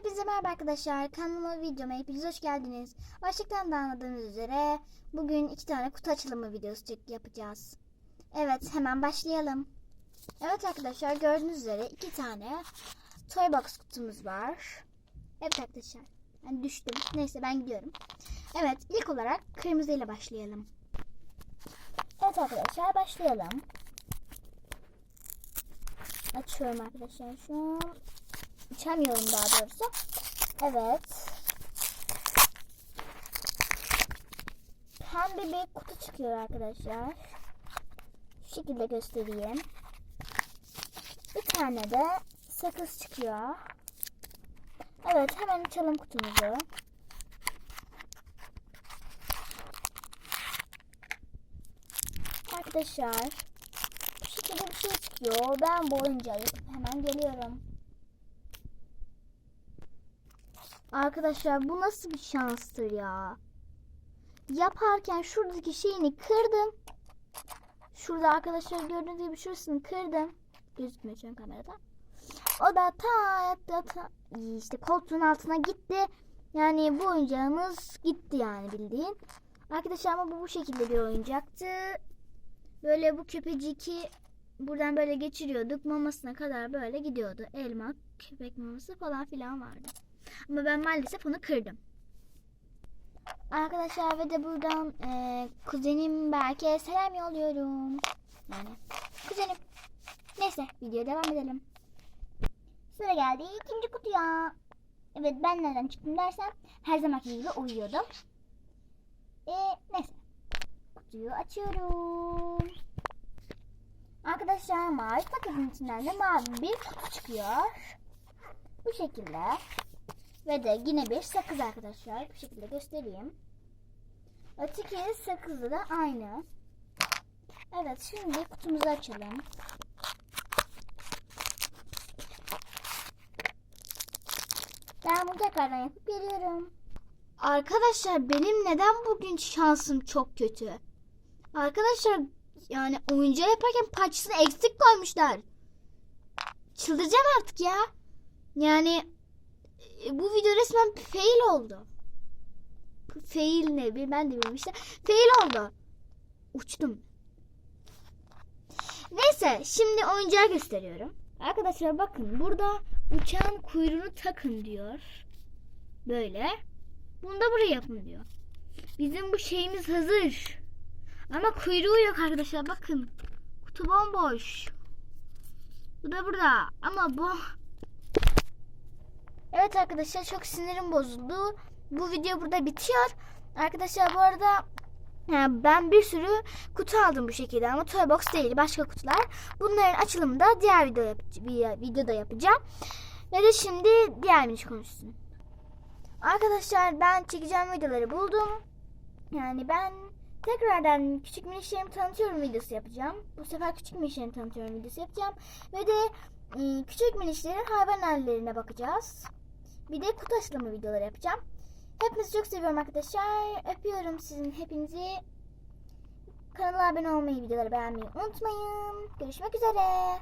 Hepinize merhaba arkadaşlar. Kanalıma videoma hepiniz hoş geldiniz. Başlıktan da anladığınız üzere bugün iki tane kutu açılımı videosu yapacağız. Evet hemen başlayalım. Evet arkadaşlar gördüğünüz üzere iki tane toy box kutumuz var. Evet arkadaşlar ben düştüm. Neyse ben gidiyorum. Evet ilk olarak kırmızı ile başlayalım. Evet arkadaşlar başlayalım. Açıyorum arkadaşlar şu an. Açamıyorum daha doğrusu. Evet. Pembe bir kutu çıkıyor arkadaşlar. Şu şekilde göstereyim. Bir tane de sakız çıkıyor. Evet hemen açalım kutumuzu. Arkadaşlar bu şekilde bir şey çıkıyor. Ben bu oyuncağı yapıp hemen geliyorum. Arkadaşlar bu nasıl bir şanstır ya. Yaparken şuradaki şeyini kırdım. Şurada arkadaşlar gördüğünüz gibi şurasını kırdım. Gözükmüyor şu an kamerada. O da ta, ta, ta işte koltuğun altına gitti. Yani bu oyuncağımız gitti yani bildiğin. Arkadaşlar ama bu bu şekilde bir oyuncaktı. Böyle bu köpeciki buradan böyle geçiriyorduk. Mamasına kadar böyle gidiyordu. Elma, köpek maması falan filan vardı. Ama ben maalesef onu kırdım. Arkadaşlar ve de buradan e, kuzenim Berke selam yolluyorum. Yani kuzenim. Neyse videoya devam edelim. Sıra geldi ikinci kutuya. Evet ben nereden çıktım dersen her zamanki gibi uyuyordum. E, neyse. Kutuyu açıyorum. Arkadaşlar mavi paketin içinden de mavi bir kutu çıkıyor. Bu şekilde. Ve de yine bir sakız arkadaşlar. Bu şekilde göstereyim. Öteki sakızı da aynı. Evet şimdi kutumuzu açalım. Ben bunu tekrardan yapıp geliyorum. Arkadaşlar benim neden bugün şansım çok kötü? Arkadaşlar yani oyuncağı yaparken parçasını eksik koymuşlar. Çıldıracağım artık ya. Yani bu video resmen fail oldu. Fail ne? Ben de bilmiyorum işte. Fail oldu. Uçtum. Neyse şimdi oyuncağı gösteriyorum. Arkadaşlar bakın burada uçağın kuyruğunu takın diyor. Böyle. Bunu da buraya yapın diyor. Bizim bu şeyimiz hazır. Ama kuyruğu yok arkadaşlar bakın. Kutu bomboş. Bu da burada. Ama bu Evet arkadaşlar çok sinirim bozuldu. Bu video burada bitiyor. Arkadaşlar bu arada yani ben bir sürü kutu aldım bu şekilde ama toy box değil başka kutular. Bunların açılımını da diğer video yap videoda yapacağım. Ve de şimdi diğer miniş konuşsun. Arkadaşlar ben çekeceğim videoları buldum. Yani ben tekrardan küçük minişlerimi tanıtıyorum videosu yapacağım. Bu sefer küçük minişlerimi tanıtıyorum videosu yapacağım. Ve de e, küçük minişlerin hayvan hallerine bakacağız. Bir de kutu açılımı videoları yapacağım. Hepinizi çok seviyorum arkadaşlar. Öpüyorum sizin hepinizi. Kanala abone olmayı, videoları beğenmeyi unutmayın. Görüşmek üzere.